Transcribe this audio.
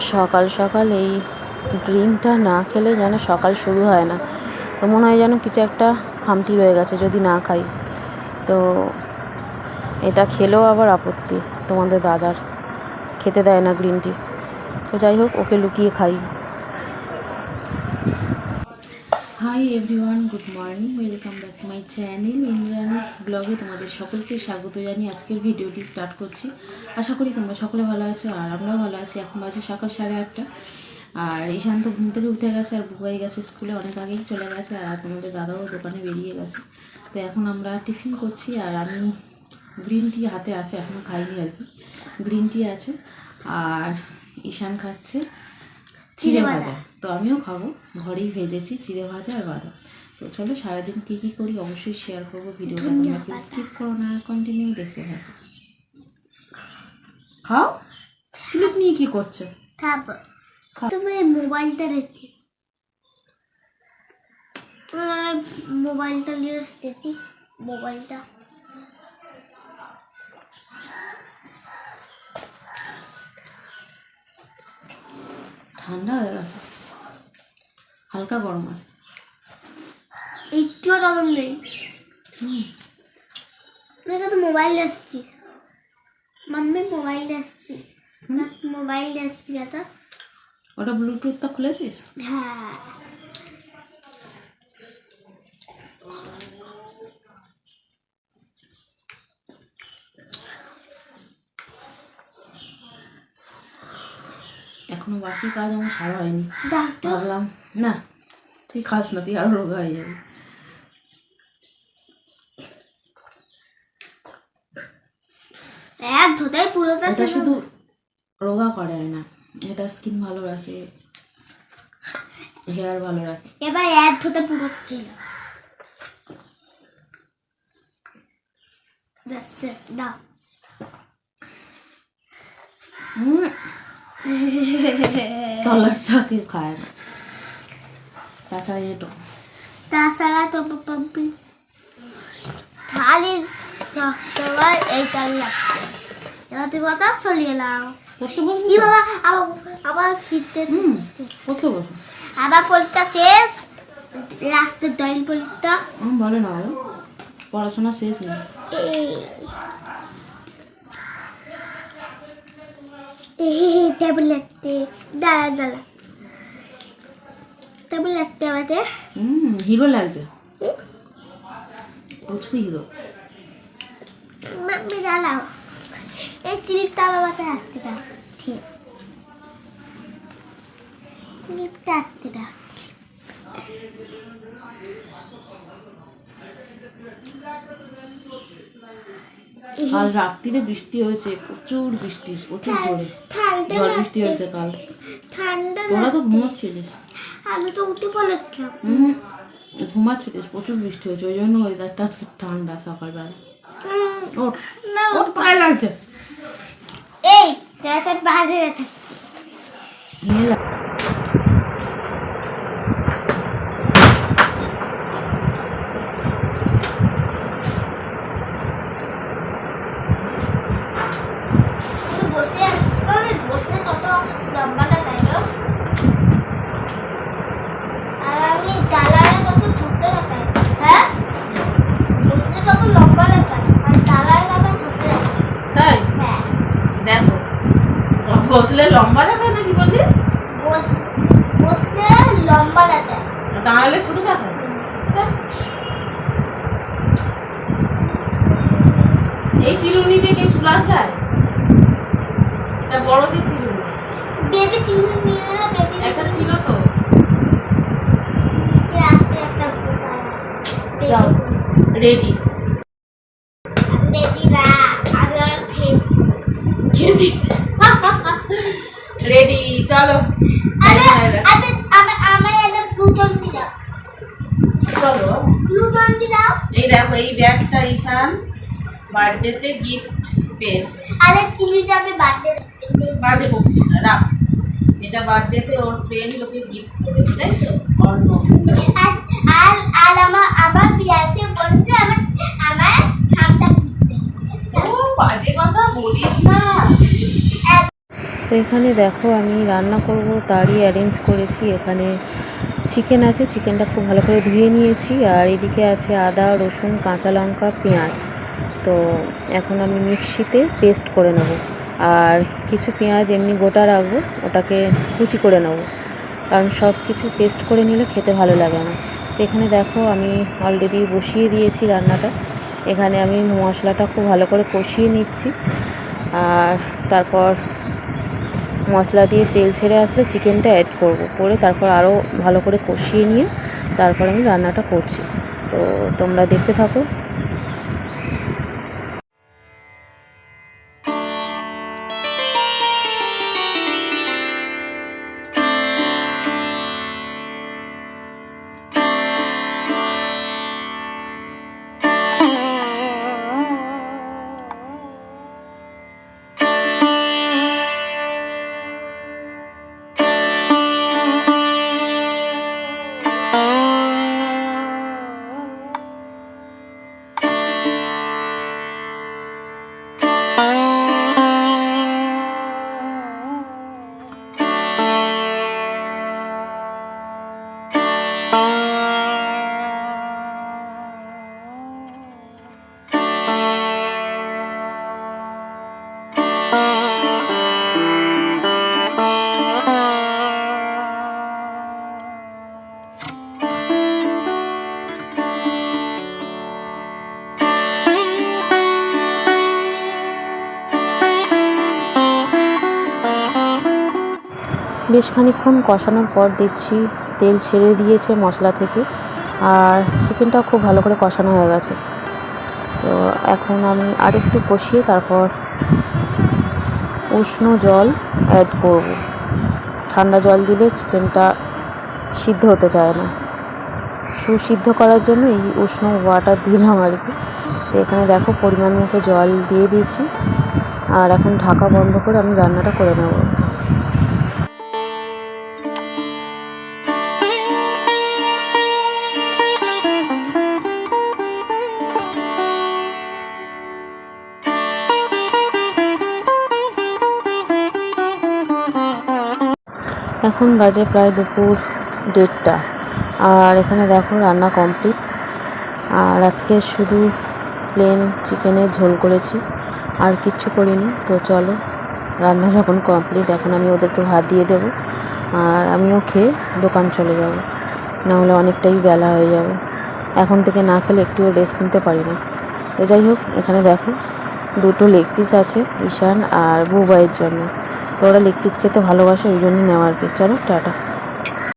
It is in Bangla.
সকাল সকাল এই ড্রিঙ্কটা না খেলে যেন সকাল শুরু হয় না। তো মনে হয় যেন কিছু একটা খামতি রয়ে গেছে যদি না খাই। তো এটা খেলেও আবার আপত্তি তোমাদের দাদার। খেতে দেয় না গ্রিন টি। তো যাই হোক, ওকে লুকিয়ে খাই। Hi everyone good morning welcome back my channel Indrani's ব্লগে তোমাদের সকলকে স্বাগত জানিয়ে আজকের ভিডিওটি স্টার্ট করছি। আশা করি তোমরা সকলে ভালো আছো আর আমরাও ভালো আছি। এখন বাজে সকাল সাড়ে আটটা। আর ঈশান তো ঘুম থেকে উঠে গেছে আর বুবাই গেছে স্কুলে, অনেক আগেই চলে গেছে আর তোমাদের দাদাও দোকানে বেরিয়ে গেছে। তো এখন আমরা টিফিন করছি আর আমি গ্রিন টি হাতে আছে এখনও খাইনি আর কি। গ্রিন টি আছে আর ঈশান খাচ্ছে। চিড়ে ভাজা। তো আমিও খাব। ঘরেই ভেজেছি চিড়ে ভাজা আর বাদাম। তো চলো সারাদিন কী কী করি অবশ্যই শেয়ার করব ভিডিওটা। তোমরা কেউ স্কিপ করো না কন্টিনিউ দেখতে থাকো। খাও। ক্লিপ নিয়ে কী করছ? তুমি মোবাইলটা দেখছি মোবাইলটা নিয়ে দেখি। মোবাইলটা ঠান্ডা হয়ে গেছে। হালকা গরম আছে। একটুও গরম নেই। এটা তো মোবাইল আসছি। মাম্মি মোবাইল আসছি। মোবাইল আসছি এটা ওটা ব্লুটুথটা খুলেছিস? হ্যাঁ। এখনও বাসি কাজ আমার সারা হয়নি। ভাবলাম না তুই খাস না তুই আরও রোগা হয়ে যাবি। এটা শুধু রোগা করে না। এটা স্কিন ভালো রাখে হেয়ার ভালো রাখে। এবার এক ধোতে পুরো ছিল ব্যাস দাও। হুম। তলার চাকে খায় না তাছাড়া এটো তাছাড়া তো পাম্পি থালি সবাই এইটা লাগছে এবার তুই কথা চলিয়ে নাও তো? বাবা আবার আবার শীতে করতে বলব আবার পরীক্ষা শেষ। লাস্টের ডয়েল পরীক্ষা বলে না পড়াশোনা শেষ নেই। হিরো লাগছে। প্রচুর হিরো মাম্মি দাঁড়াও। এই ক্লিপটা আমার মাথায় রাখতে দাও। ঠিক। ক্লিপটা রাখতে দাও। কাল রাত্রিরে বৃষ্টি হয়েছে প্রচুর বৃষ্টি প্রচুর জোরে। ঠান্ডা ঝড় বৃষ্টি হয়েছে কাল। ঠান্ডা তোরা তো। ঘুমাচ্ছিলিস আমি তো উঠে পড়েছিলাম। হুম। ঘুমাচ্ছিলিস প্রচুর বৃষ্টি হয়েছে ওই জন্য ওয়েদারটা আজকে ঠান্ডা সকালবেলা। ওঠ পায়ে লাগছে। এই তাড়াতাড়ি বাইরে রেখে নিয়ে লাগ- বসে আমি বসে কত লম্বাটা তাইলো আর আমি ডালারে কত ছোট্ট দেখাই হ্যাঁ বসে কত লম্বা দেখাই আর ডালারে কত ছোট দেখাই তাই হ্যাঁ দেখো বসলে লম্বা দেখায় নাকি বললি বস বসতে লম্বা দেখায় দাঁড়ালে ছোট দেখায় এই চিরুনি দিয়ে কেউ চুল আসলায় এটা বড়দের চিরুনি। বেবি চিরুনি নিয়ে না বেবি একটা ছিল তো। যাও। রেডি বেবি না আমি আর ফেল রেডি চলো আরে হয়ে গেছে। আমি আমি আমি একটা প্লুটন দিলাম চলো প্লুটন দিলাম এই দেখো এই ব্যাগটা ঈশান বার্থডেতে গিফট পেয়েছে। আরে চিনি যাবে বার্থডে বাজে বকিস না রাখ। এটা বার্থডেতে ওর ফ্রেন্ড ওকে গিফট করেছে তাই তো? অর্ণ আর আর আমার আমার পিয়াসে বলতে আমার আমার থামস আপ ও বাজে কথা বলিস না। তো এখানে দেখো আমি রান্না করব, তারই অ্যারেঞ্জ করেছি। এখানে চিকেন আছে চিকেনটা খুব ভালো করে ধুয়ে নিয়েছি। আর এদিকে আছে আদা, রসুন, কাঁচা লঙ্কা, পেঁয়াজ। তো এখন আমি মিক্সিতে পেস্ট করে নেব। আর কিছু পেঁয়াজ এমনি গোটা রাখব, ওটাকে কুচি করে নেব। কারণ সব কিছু পেস্ট করে নিলে খেতে ভালো লাগে না। তো এখানে দেখো আমি অলরেডি বসিয়ে দিয়েছি রান্নাটা। এখানে আমি মশলাটা খুব ভালো করে কষিয়ে নিচ্ছি। আর তারপর মশলা দিয়ে তেল ছেড়ে আসলে চিকেনটা অ্যাড করব। করে তারপর আরও ভালো করে কষিয়ে নিয়ে তারপর আমি রান্নাটা করছি। তো তোমরা দেখতে থাকো। বেশ খানিকক্ষণ কষানোর পর দেখছি তেল ছেড়ে দিয়েছে মশলা থেকে আর চিকেনটাও খুব ভালো করে কষানো হয়ে গেছে। তো এখন আমি আরেকটু কষিয়ে তারপর উষ্ণ জল অ্যাড করব। ঠান্ডা জল দিলে চিকেনটা সিদ্ধ হতে চায় না। সুসিদ্ধ করার জন্য এই উষ্ণ ওয়াটার দিলাম আর কি। তো এখানে দেখো পরিমাণ মতো জল দিয়ে দিয়েছি। আর এখন ঢাকা বন্ধ করে আমি রান্নাটা করে নেব। এখন বাজে প্রায় দুপুর দেড়টা। আর এখানে দেখো রান্না কমপ্লিট। আর আজকে শুধু প্লেন চিকেনের ঝোল করেছি। আর কিচ্ছু করিনি। তো চলো, রান্না যখন কমপ্লিট, এখন আমি ওদেরকে ভাত দিয়ে দেবো। আর আমিও খেয়ে দোকান চলে যাব। নাহলে অনেকটাই বেলা হয়ে যাবে। এখন থেকে না খেলে একটুও রেস্ট নিতে পারি না। তো যাই হোক, এখানে দেখো দুটো লেগ পিস আছে ঈশান আর বুবাইয়ের জন্য। তো ওরা লেগ পিস খেতে ভালোবাসে, ওই জন্য নেওয়া আর কি। চলো, টাটা।